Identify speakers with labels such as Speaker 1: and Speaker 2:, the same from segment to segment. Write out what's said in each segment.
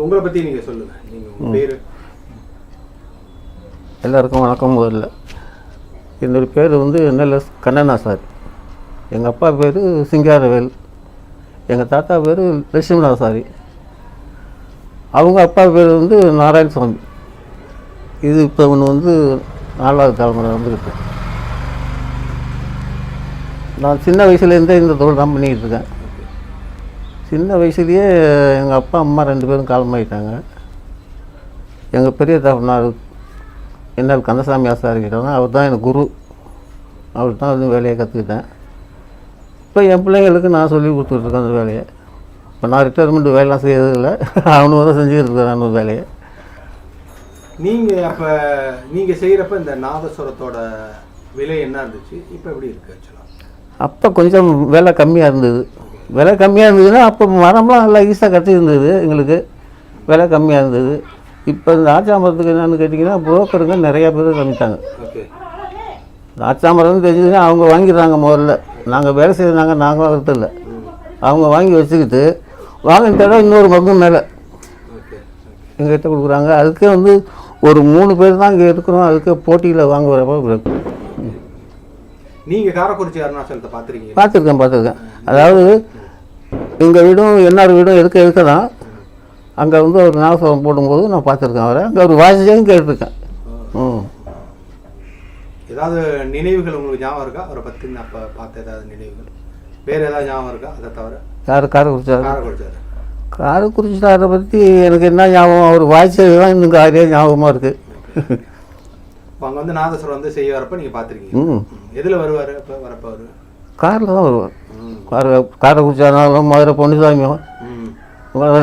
Speaker 1: உங்களை பத்தி நீங்க சொல்லுங்க. நீங்க உங்க பேரு.
Speaker 2: எல்லாருக்கும் வணக்கம் முதல்ல. என்னுடைய பேர் வந்து என்எல்எஸ் கண்ணனாசாரி எங்கள் அப்பா பேர் சிங்காரவேல். எங்கள் தாத்தா பேர் லட்சுமணாசாரி அவங்க அப்பா பேர் வந்து நாராயணசாமி. இது இப்போ ஒன்று வந்து நாலாவது தலைமுறை வந்துருக்கு. நான் சின்ன வயசுலேருந்தே இந்த தொழில் தான் பண்ணிக்கிட்டு இருக்கேன். சின்ன வயசுலேயே எங்கள் அப்பா அம்மா ரெண்டு பேரும் காலமாயிட்டாங்க. எங்கள் பெரிய தகவனார் என்எல் கந்தசாமி ஆசாரிக்கிட்ட தான் அவர் தான் எனக்கு குரு. அவர் தான் வந்து வேலையை கற்றுக்கிட்டேன் இப்போ என் பிள்ளைங்களுக்கு நான் சொல்லி கொடுத்துட்ருக்கேன் அந்த வேலையை. இப்போ நான் ரிட்டையர்மெண்ட் வேலைலாம் செய்யறதில்ல. அவனு தான் செஞ்சுக்கிட்டு இருக்கிறான் அந்த வேலையை.
Speaker 1: நீங்க அப்ப நீங்க செய்யறப்ப இந்த நாதஸ்வரத்தோட விலை என்ன இருந்துச்சு? இப்ப எப்படி இருக்கு ஆக்சுவலா
Speaker 2: அப்போ கொஞ்சம் விலை கம்மியாக இருந்தது. விலை கம்மியாக இருந்ததுன்னா அப்போ மரம்லாம் நல்லா ஈஸியாக கட்டி இருந்தது எங்களுக்கு. விலை கம்மியாக இருந்தது. இப்போ இந்த ஆச்சாமரத்துக்கு என்னென்னு கேட்டிங்கன்னா புரோக்கருங்க நிறையா பேர் கம்மிட்டாங்க.
Speaker 1: ஓகே.
Speaker 2: ஆச்சாமரம் தெரிஞ்சதுன்னா அவங்க வாங்கிடுறாங்க முதல்ல. நாங்கள் வேலை செய்கிறாங்க நாங்கள் வாங்குறதில்ல அவங்க வாங்கி வச்சுக்கிட்டு வாங்கிட்டாலும் இன்னொரு மருந்து மேலே.
Speaker 1: ஓகே
Speaker 2: எங்ககிட்ட கொடுக்குறாங்க. அதுக்கே வந்து ஒரு மூணு பேர் தான் இங்கே இருக்கிறோம். அதுக்கே போட்டியில் வாங்க வரப்போ இருக்கு
Speaker 1: நீங்க காரக்குறிச்சி அருணாச்சலத்தை பாத்திருக்கீங்க
Speaker 2: பார்த்துருக்கேன் பார்த்துருக்கேன். அதாவது எங்கள் வீடும் என்னார் வீடும் எதுக்க எதுக்க தான். அங்கே வந்து அவர் நாகஸ்வரம் போடும்போது நான் பார்த்துருக்கேன் அவரை. அங்கே ஒரு வாசிச்சையும் கேட்டிருக்கேன். ம்.
Speaker 1: ஏதாவது நினைவுகள் உங்களுக்கு ஞாபகம் இருக்கா? அவரை பத்தி அப்ப பார்த்த ஏதாவது நினைவுகள்? வேற ஏதாவது ஞாபகம் இருக்கா? அதை தவிர?
Speaker 2: யார் காரைக்குறிச்சார்
Speaker 1: காரக்குறிச்சாரு
Speaker 2: காரைக்குறிச்சாரை பற்றி எனக்கு என்ன ஞாபகம்? அவர் வாய்ச்சது தான் இன்னும் காரியம் ஞாபகமாக இருக்குது
Speaker 1: இப்போ அங்க வந்து நாதஸ்வரம் வந்து செய்ய வரப்ப நீங்க பாத்திருக்கீங்க
Speaker 2: ம்.
Speaker 1: எதுல வருவாரு? அப்ப வரப்ப அவரு?
Speaker 2: காரில் தான் வருவார்.
Speaker 1: ம்.
Speaker 2: கார காரைக்குறிச்சாரும் மதுரை பொன்னுசாமியும்.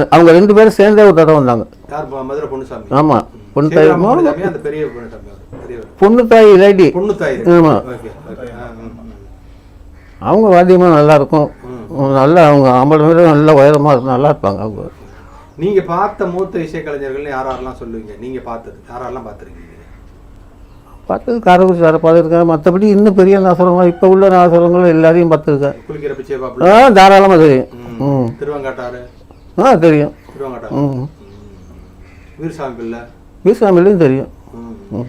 Speaker 2: அவங்க- ரெண்டு பேரும் சேர்ந்தே ஒரு தடவை வந்தாங்க.
Speaker 1: யார் மதுரை பொன்னுசாமி?
Speaker 2: ஆமாம் பொண்ணு
Speaker 1: சேதுராம
Speaker 2: தாய்
Speaker 1: பொன்னுசாமி அந்த பெரிய பொன்னுசாமி அவரு. பெரியவர்.
Speaker 2: பொண்ணு தாய் லேடி.
Speaker 1: பொண்ணு தாய்
Speaker 2: ஆமா.
Speaker 1: Okay okay. ஆ, ம், ம்.
Speaker 2: அவங்க வாத்தியமாக நல்லா இருக்கும். நல்லா அவங்க ஐம்பது பேரும் நல்ல உயரமாக இருக்கும். நல்லா இருப்பாங்க அவங்க.
Speaker 1: நீங்க பார்த்த மூத்த இசைக்கலைஞர்கள்னு யார் யாரெல்லாம் சொல்லுவீங்க? நீங்க பார்த்தது. யாரெல்லாம் பார்த்துருக்கீங்க?
Speaker 2: பார்த்து காரைக்குறிச்சி வர பார்த்துருக்கேன் மற்றபடி இன்னும் பெரிய நாசரங்கள் இப்போ உள்ள நாசரங்கள் எல்லாரையும் பார்த்துருக்கேன் ஆ தாராளமாக தெரியும். ம்.
Speaker 1: திருவங்காட்டாறு.
Speaker 2: ஆ தெரியும். ம்.
Speaker 1: வீரசாமி பிள்ளை
Speaker 2: தெரியும்.
Speaker 1: ம்.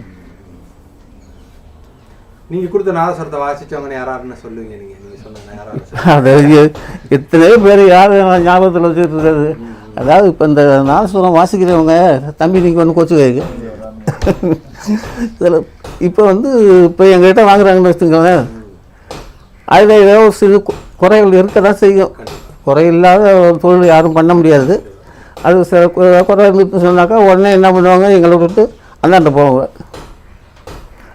Speaker 1: நீங்க கொடுத்த நாதஸ்வரத்தை வாசிச்சவங்கன்னு யாராருன்னு சொல்லுவீங்க நீங்க. நீங்க சொன்ன.
Speaker 2: அது எத்தனையோ பேர் யார் ஞாபகத்தில் வச்சுட்டு இருக்காது. அதாவது இப்போ இந்த நாசுரம் வாசிக்கிறவங்க தம்பி நீங்கள் ஒன்று கோச்சுக்காங்க இதில் இப்போ வந்து இப்போ எங்ககிட்ட வாங்குறாங்கன்னு வச்சுக்கோங்களேன். அதில் ஏதோ ஒரு சிறு குறைகள் இருக்க தான் செய்யும். குறை இல்லாத ஒரு தொழில் யாரும் பண்ண முடியாது. அது சில குறை இருந்துட்டு சொன்னாக்கா உடனே என்ன பண்ணுவாங்க? எங்களை விட்டு அந்தாண்ட போவாங்க.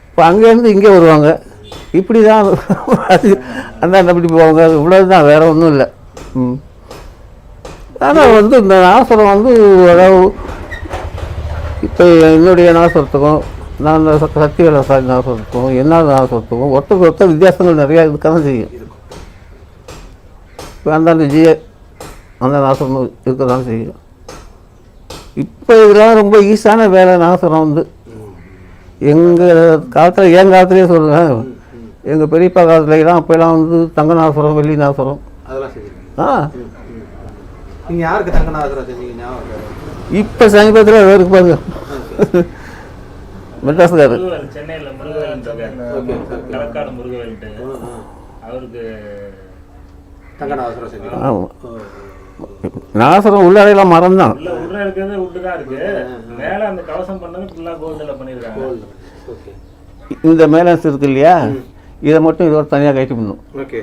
Speaker 2: இப்போ அங்கேருந்து இங்கே வருவாங்க. இப்படி தான் அந்தாண்ட அப்படி போவாங்க. இவ்வளவு தான் வேறு ஒன்றும் இல்லை. ம். ஆனால் வந்து இந்த நாசரம் வந்து அதாவது இப்போ என்னுடைய நாசரத்துக்கும் நான் இந்த ச- சக்திவேல சாரி நாசரத்துக்கும் என்ன நாசரத்துக்கும் ஒருத்தருக்கு ஒருத்தர் வித்தியாசங்கள் நிறையா இருக்க தான் செய்யும். இப்போ அந்தாண்ட ஜிஏ அந்த நாசரம் இருக்க தான் செய்யும். இப்போ இதெல்லாம் ரொம்ப ஈஸியான வேலை நாசரம் வந்து. எங்கள் காலத்தில் என் காலத்துலேயே சொல்கிறேன் எங்கள் பெரியப்பா காலத்துலலாம் அப்போலாம் வந்து தங்க நாசரம் வெள்ளி நாசரம் ஆ.
Speaker 1: நீங்க யாருக்கு தங்க இருக்கா?
Speaker 2: இப்போ சமீபத்தில் இருக்கு பாருங்க. மெட்ராஸ்காரர்
Speaker 3: முருகவேல் சென்னையில் முருகவேல். அவருக்கு
Speaker 1: தங்க நாதஸ்வரம் செஞ்சீங்க
Speaker 2: ஆமாம் நாசரம் உள்ளாரையெல்லாம் மரம் தான்
Speaker 3: உள்ள உள்ள இருக்கிறது உட்டு தான் இருக்கு மேல அந்த கவசம் பண்ணது ஃபுல்லா கோல்டில் பண்ணியிருக்காங்க
Speaker 1: ஓகே
Speaker 2: இந்த மேலன்ஸ் இருக்கு இல்லையா? இதை மட்டும் இதோட தனியாக கட்டி பண்ணும்
Speaker 1: ஓகே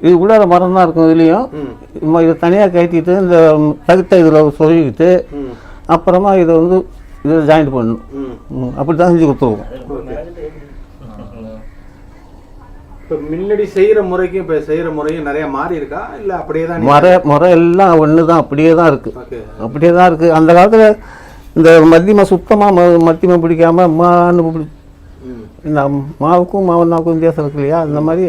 Speaker 2: இது உள்ளார மரம் தான் இருக்கும் இதுலேயும். இதை தனியாக கட்டிட்டு இந்த தகுத்த இதில் சொருகிட்டு அப்புறமா இதை வந்து இதில் ஜாயிண்ட் பண்ணணும்.
Speaker 1: ம்.
Speaker 2: ம், அப்படி தான் செஞ்சு கொடுத்துருவோம்.
Speaker 1: இப்போ முன்னாடி செய்யற முறைக்கும் இப்போ செய்யற முறையும் நிறைய மாறி இருக்கா? இல்ல அப்படியே தான்
Speaker 2: மர மரம் எல்லாம் ஒன்று தான் அப்படியே தான் இருக்குது அப்படியே தான் இருக்குது அந்த காலத்தில் இந்த மத்தியமாக சுத்தமாக மத்தியமாக பிடிக்காம மான்னு பிடி
Speaker 1: ம்.
Speaker 2: இந்த மாவுக்கும் மாவனாவுக்கும் வித்தியாசம் இருக்கு இல்லையா? அந்த மாதிரி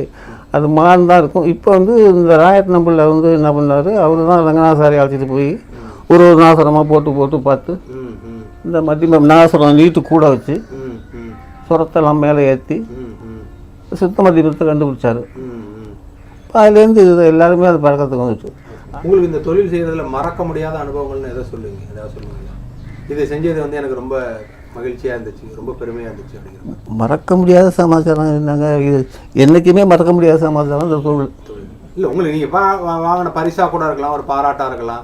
Speaker 2: அது மான் தான் இருக்கும். இப்போ வந்து இந்த ராயட் நம்பில் வந்து என்ன பண்ணார்? அவர் தான் ரங்கநாசாரி அழைச்சிட்டு போய் ஒரு ஒரு நாசரமாக போட்டு போட்டு பார்த்து
Speaker 1: ம் ம்.
Speaker 2: இந்த மத்தியம நாசரம் நீட்டு கூட வச்சு சுரத்தெல்லாம் மேலே ஏற்றி சுத்த மத்தியமத்தை கண்டுபிடிச்சாரு. அதுலேருந்து இது எல்லாருமே அது பழக்கத்துக்கு வந்துச்சு.
Speaker 1: உங்களுக்கு இந்த தொழில் செய்யறதுல மறக்க முடியாத அனுபவங்கள்னு எதை சொல்லுவீங்க? ஏதாவது சொல்லுவீங்க இதை செஞ்சது வந்து எனக்கு ரொம்ப மகிழ்ச்சியா இருந்துச்சு ரொம்ப பெருமையா இருந்துச்சு அப்படிங்கிற
Speaker 2: மறக்க முடியாத சமாச்சாரம் என்னங்க? இது என்றைக்குமே மறக்க முடியாத சமாச்சாரம் இந்த தொழில்.
Speaker 1: இல்லை உங்களுக்கு நீங்க வா வா- வாங்கின பரிசா கூட இருக்கலாம் ஒரு பாராட்டா இருக்கலாம்.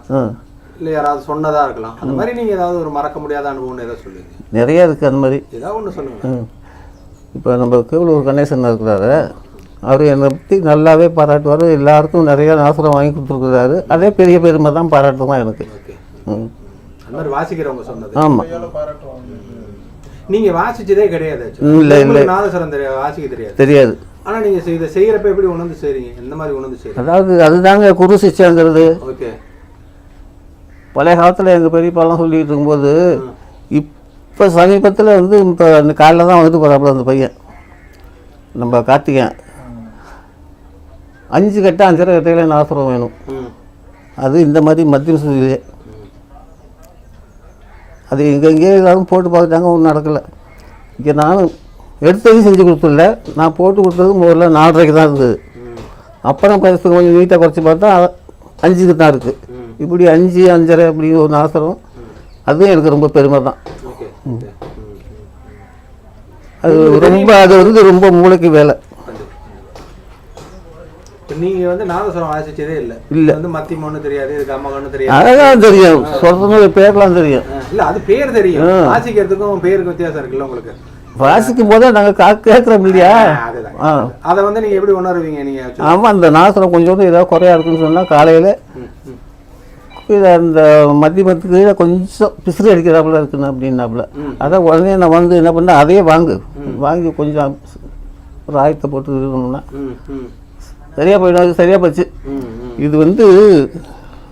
Speaker 1: இல்லை யாராவது சொன்னதா இருக்கலாம். அந்த மாதிரி நீங்க ஏதாவது ஒரு மறக்க முடியாத அனுபவம்னு எதை சொல்லுவீங்க
Speaker 2: நிறைய இருக்குது அந்த மாதிரி.
Speaker 1: ஏதாவது ஒன்று சொல்லுங்க.
Speaker 2: இப்போ நம்ம கீவளூர் கணேசன் இருக்கிறாரு. அவர் என்னை பற்றி நல்லாவே பாராட்டுவார். எல்லாருக்கும் நிறைய நாசரம் வாங்கி கொடுத்துருக்குறாரு. அதே பெரிய பெருமை தான் பாராட்டு தான் எனக்கு
Speaker 1: வாசிக்கிறவங்க சொன்னது.
Speaker 2: ஆமாம்
Speaker 1: நீங்க வாசிச்சதே கிடையாது.
Speaker 2: இல்ல, இல்ல.
Speaker 1: நாதஸ்வரம் தெரியாது வாசிக்க தெரியாது.
Speaker 2: தெரியாது.
Speaker 1: ஆனா நீங்க செய்- இதை செய்யறப்ப எப்படி உணர்ந்து செய்றீங்க? எந்த மாதிரி உணர்ந்து செய்றீங்க?
Speaker 2: அதாவது அதுதாங்க குரு சிஷ்யங்கிறது.
Speaker 1: ஓகே.
Speaker 2: பழைய காலத்தில் எங்கள் பெரியப்பாலாம் சொல்லிட்டு இருக்கும்போது இப்போ சமீபத்தில் வந்து இப்போ அந்த காலைல தான் வந்துட்டு போகிறாப்புல அந்த பையன். நம்ம கார்த்திகேயன். அஞ்சு கட்டை அஞ்சரை கட்டையில் நாசரம் வேணும்? அது இந்த மாதிரி மத்திய சூழ்நிலையே அது எங்கெங்கே எல்லாரும் போட்டு பார்த்துட்டாங்க ஒன்றும் நடக்கலை. இங்கே நானும் எடுத்ததையும் செஞ்சு கொடுத்துடல. நான் போட்டு கொடுத்தது முதல்ல நாலரைக்கு தான் இருந்தது. அப்புறம் பரிசு கொஞ்சம் நீட்டாக குறைச்சி பார்த்தா அஞ்சுக்கு தான் இருக்குது இப்படி அஞ்சு அஞ்சரை அப்படி ஒரு நாசரம் அதுவும் எனக்கு ரொம்ப பெருமை தான். அது ரொம்ப அது வந்து ரொம்ப மூளைக்கு வேலை.
Speaker 1: நீங்க வந்து நாதஸ்வரம் வாசிச்சதே இல்ல.
Speaker 2: இல்ல.
Speaker 1: வந்து ஒண்ணு தெரியாது இதுக்கு அம்மா ஒண்ணு தெரியாது.
Speaker 2: அழகாக தெரியும். பேர்லாம்
Speaker 1: இல்ல அது பேர் தெரியும். வாசிக்கிறதுக்கும் பேருக்கு வித்தியாசம் இருக்குல்ல உங்களுக்கு.
Speaker 2: வாசிக்கும் போதே நாங்கள் கா கேட்குறோம் இல்லையா?
Speaker 1: அதை வந்து நீங்க எப்படி உணருவீங்க நீங்க? actually?
Speaker 2: ஆமாம் அந்த நாசரம் கொஞ்சோண்டு ஏதாவது குறையா இருக்குன்னு சொன்னால் காலையில் இது அந்த மத்தியமத்துக்கு கீழே கொஞ்சம் பிசிறு அடிக்கிறாப்புல இருக்குன்னு அப்படின்னாப்புல. அதான் உடனே நான் வந்து என்ன பண்ணேன் அதையே வாங்கு. வாங்கி கொஞ்சம் ஒரு ஆயத்தை போட்டு
Speaker 1: ம்,
Speaker 2: சரியாக போயிடும் சரியாக போச்சு. இது வந்து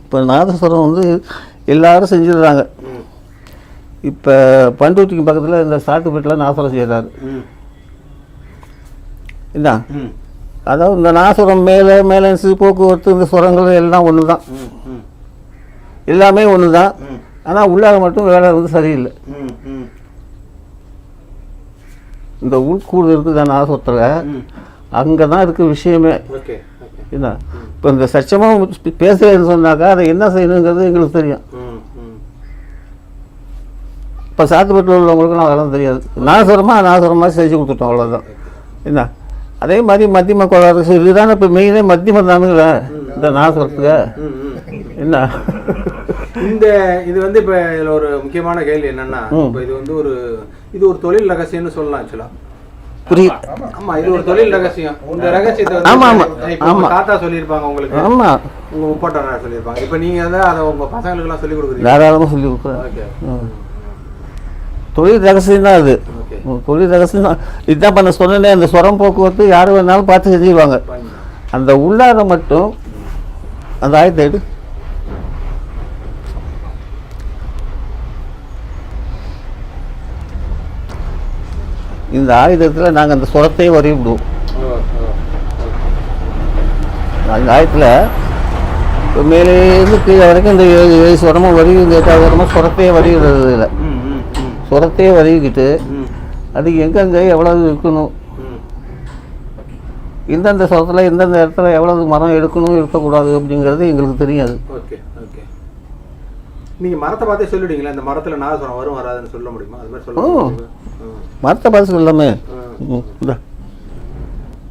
Speaker 2: இப்போ நாதஸ்வரம் வந்து எல்லாரும் செஞ்சிடுறாங்க. இப்போ பண்ருட்டிக்கு பக்கத்தில் இந்த சாட்டுப்பேட்டில் நாசரம் செய்கிறாரு என்ன அதாவது இந்த நாசுரம் மேலே மேலன்ஸு போக்குவரத்து இந்த சுரங்கள் எல்லாம் ஒன்று தான் எல்லாமே ஒன்று தான் ஆனால் உள்ளார மட்டும் வேலை வந்து சரியில்லை. இந்த உள்கூடு இருக்குது நாசத்தில்
Speaker 1: ம்.
Speaker 2: அங்கே தான் இருக்குது விஷயமே என்ன? இப்போ இந்த சச்சமாக பேசுகிறேன்னு சொன்னாக்கா அதை என்ன செய்யணுங்கிறது எங்களுக்கு தெரியும். இப்போ சாத்துப்பட்டில் உள்ளவங்களுக்குலாம் அதெல்லாம் தெரியாது. நாசுரமாக நாசுரமாக செஞ்சு கொடுத்துட்டோம் அவ்வளோதான் என்ன? அதே மாதிரி மத்தியம கோளாறு இதுதானே இப்போ மெயினே மத்தியமம் தானுங்களே இந்த நாசுரத்துக்கு. என்ன?
Speaker 1: இந்த இது வந்து இப்ப இதுல ஒரு முக்கியமான கேள்வி என்னன்னா இப்ப இது வந்து ஒரு இது ஒரு தொழில் ரகசியம்னு சொல்லலாம் ஆக்சுவலா
Speaker 2: புரியுது.
Speaker 1: ஆமா இது ஒரு தொழில் ரகசியம். இந்த ரகசியத்தை
Speaker 2: ஆமா, ஆமா.
Speaker 1: இப்ப உங்க தாத்தா சொல்லியிருப்பாங்க உங்களுக்கு.
Speaker 2: ஆமாம்
Speaker 1: உங்க முப்பாட்டனார் சொல்லியிருப்பாங்க. இப்ப நீங்க வந்து அதை உங்க பசங்களுக்கு எல்லாம் சொல்லி கொடுக்குறீங்க
Speaker 2: தாராளமாக சொல்லி கொடுக்குறேன் தொழில் ரகசியம் தான் அது. தொழில் ரகசியம் தான். இதுதான் பண்ண சொன்னேனே அந்த சுரம் போக்குவரத்து யார் வேணாலும் பார்த்து செஞ்சுக்குவாங்க அந்த உள்ளார மட்டும் அந்த ஆயத்தை எடு. இந்த ஆயுதத்தில் நாங்கள் அந்த சுரத்தையே வரைவிடுவோம். அந்த ஆயத்தில் இப்போ மேலேருந்து கீழே வரைக்கும் இந்த ஏழு ஏழு சுரமும் வரி இந்த எட்டாவது சுரத்தையே வரிகிறது இல்லை சுரத்தையே வரையிக்கிட்டு அது எங்கெங்கே எவ்வளவு இருக்கணும்? இந்தந்த சுரத்தில் எந்தெந்த இடத்துல எவ்வளவு மரம் எடுக்கணும் இருக்கக்கூடாது அப்படிங்கிறது எங்களுக்கு தெரியாது.
Speaker 1: ஓகே ஓகே நீங்க மரத்தை பார்த்தே சொல்லிடுவீங்களா இந்த மரத்துல நாதஸ்வரம் வரும் வராதுன்னு சொல்ல முடியுமா அது மாதிரி சொல்ல.
Speaker 2: மரத்தை பார்த்து சொல்லாமே.